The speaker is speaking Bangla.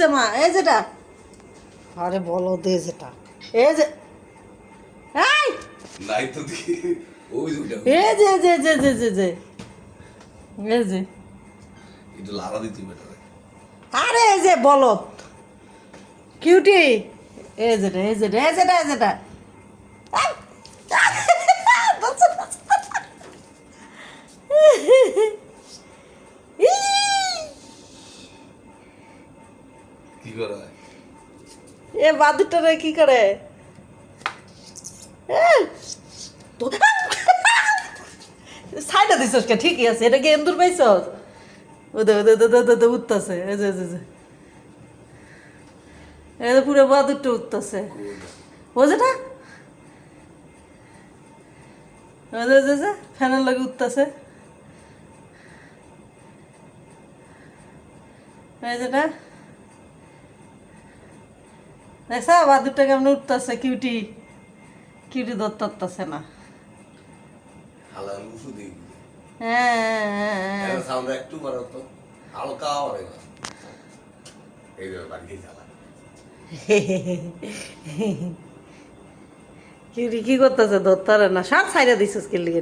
জামা এই যেটা। আরে বলো দে যেটা। এই যে এই! নাই তো দি ওই যে ওইটা এই যে যে যে যে যে যে এই যে। এটা লাড়া দিতে বেটা আরে এই যে বলত কিউটি এই যেটা এই যেটা এই যেটা এই যেটা। কি করা? এ বাদুরটারে কি করে? সাইডে দিছস কে? ঠিকই আছে এটা কি এন্দুর পাইছ ওদে ওদে ওদে ওদে উঠতেছে। এই যে যে, যে। পুরো বাদুরটা উঠতেছে। যে, যে, ফ্যানের লাগে উঠতেছে। এই যেটা দেখছা? বাদুরটা কেমন উঠতেছে? কিউটি কিউটি না। হালা লুসু দিই হ্যাঁ হ্যাঁ, হ্যাঁ, না কিউটি কি করতেছে? ধরতে পারে না। সাত সাইডে দিছিস কি লিগে